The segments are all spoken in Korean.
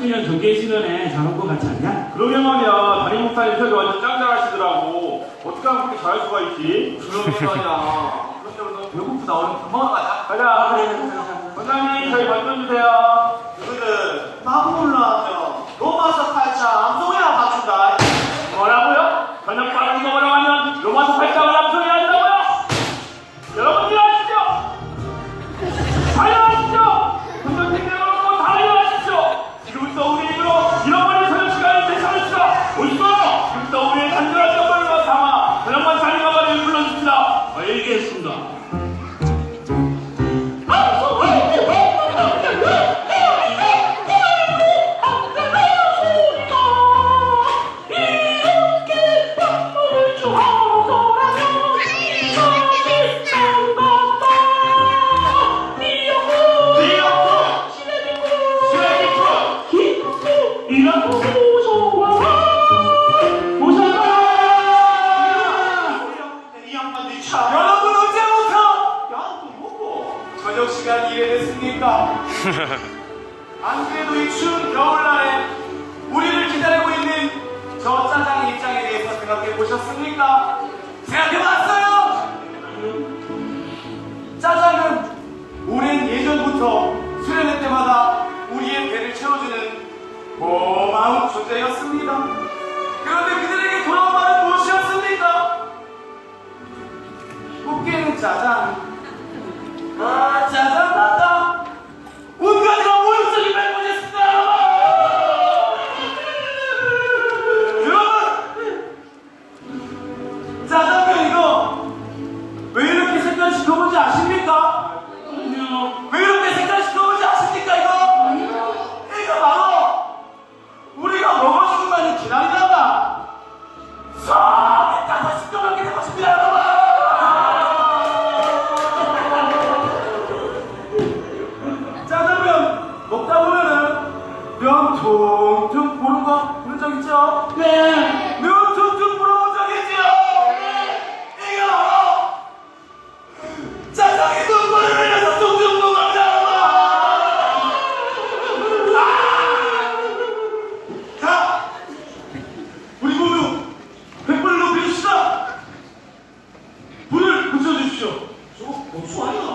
40주년 정계 실현에 잘한 것 같지 않냐? 그러게 말이야 담임 목사님 설교 완전 짱짱하시더라고 어떻게 하면 그렇게 잘할 수가 있지? 그러게 말이야. 그런데 너 배고프다. 얼른 밥 먹으러 가자. 가자 원장님 저희 반좀 주세요 너희들 나 몰라. 로마서 8장 암송이나 맞춘다. 뭐라고요? 저녁 빨리 먹으러 가면 로마서 팔짱 이 존재였습니다. 그런데 그들에게 돌아온 말은 무엇이었습니까? 웃기는 짜장. 아, 짜장 맞다. 저거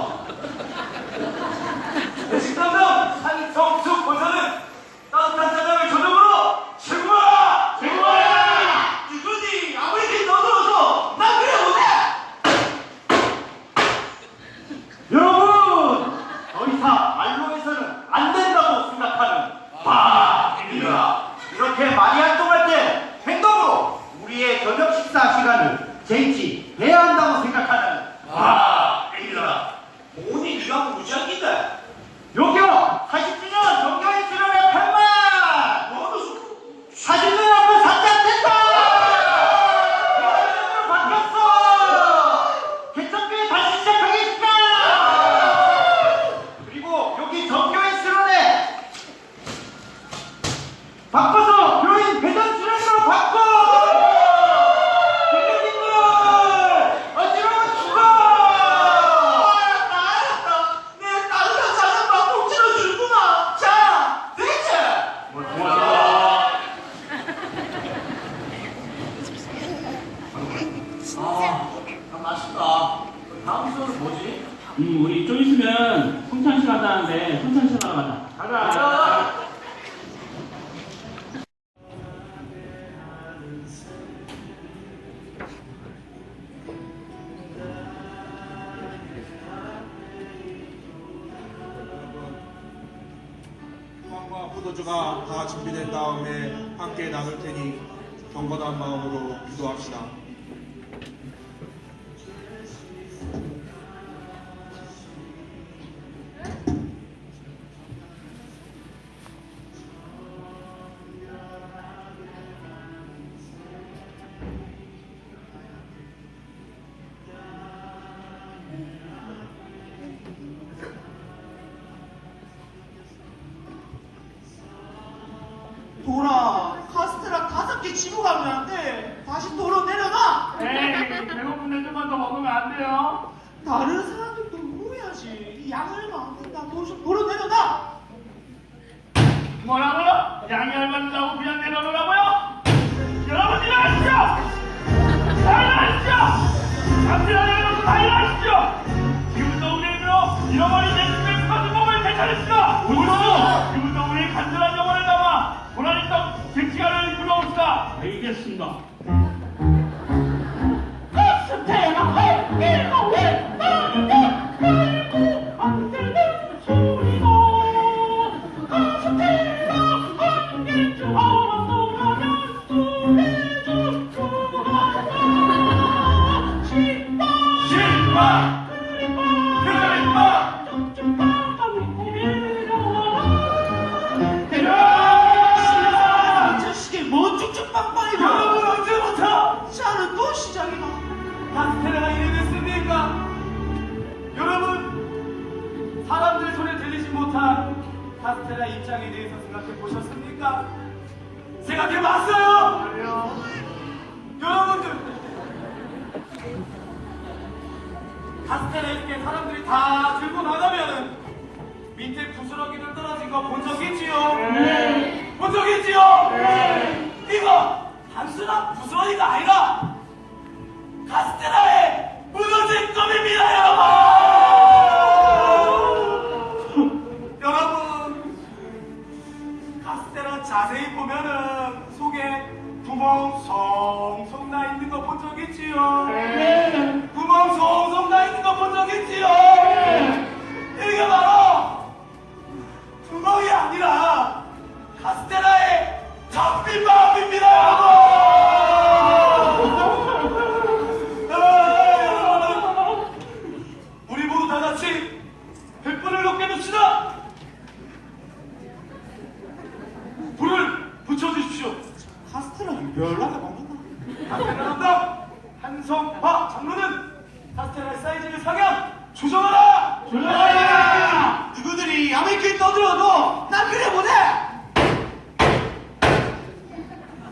포도주가 다 준비된 다음에 함께 나눌 테니 경건한 마음으로 기도합시다. 치고 가면 안 돼. 다시 도로 내려놔. 에이, 배고픈데 좀만 더 먹으면 안 돼요? 다른 사람들도. 이 양을 안 된다. 도로 좀 도로 내려놔. 뭐라고요? 양이 얼마나고 그냥 내려놓으라고요? 여러분 일어나시죠! 다 일어나시죠! 잠시나 내려놓고 다 일어나시죠! Yes. 카스테라 입장에 대해서 생각해 보셨습니까? 생각해 봤어요? 여러분들 카스테라 이렇게 사람들이 다 들고 나가면은 밑에 부스러기들 떨어진 거 본 적 있지요? 네. 본 적 있지요? 네. 이거 단순한 부스러기가 아니라 카스테라의 무너진 꿈입니다, 여러분! 구멍 성성 나 있는 거 본 적 있지요? 구멍 성성 나 있는 거 본 적 있지요? 이게 바로 구멍이 아니라 카스테라의 장비마음입니다, 여러분! 아, 우리 모두 다 같이 백분을 높게 둡시다. 불을 붙여주십시오. 카스테라 유별나게 먹는다 카스테라 담당 장로는 카스테라의 사이즈를 상향 조정하라. 조정하라. 누구들이 아메리카에 떠들어도 난 그래 못해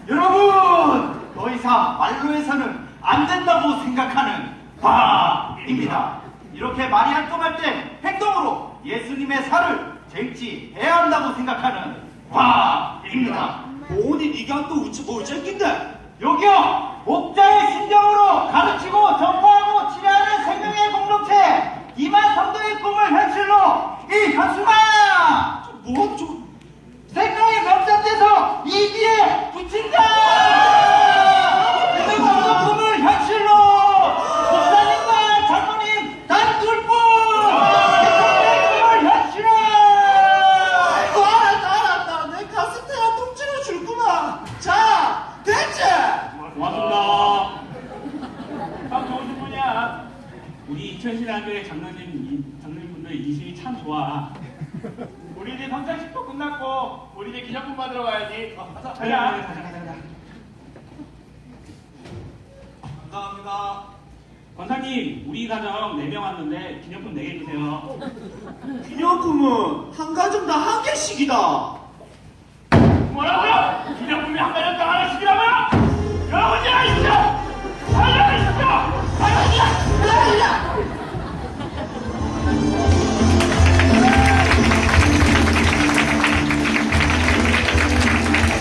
여러분 더 이상 말로 해서는 안 된다고 생각하는 과입니다. 이렇게 말이 한통할 때 행동으로 예수님의 살을 쟁취해야 한다고 생각하는 과입니다. 오니 니가 또 우치 뭘 쟁긴데? 여기요 목자의 심정으로 가르치고 전파하고 치료하는 생명의 공동체 이만 성도의 꿈을 현실로 이 현수가! 뭐좀 생명의 감정돼서 이 뒤에 붙인다 끝났고 우리 이제 기념품 받으러 가야지. 어, 가자. 가자, 가자. 가자, 가자, 가자. 감사합니다. 권사님, 우리 가정 4명 왔는데 기념품 4개 주세요. 기념품은 한 가정 다 한 개씩이다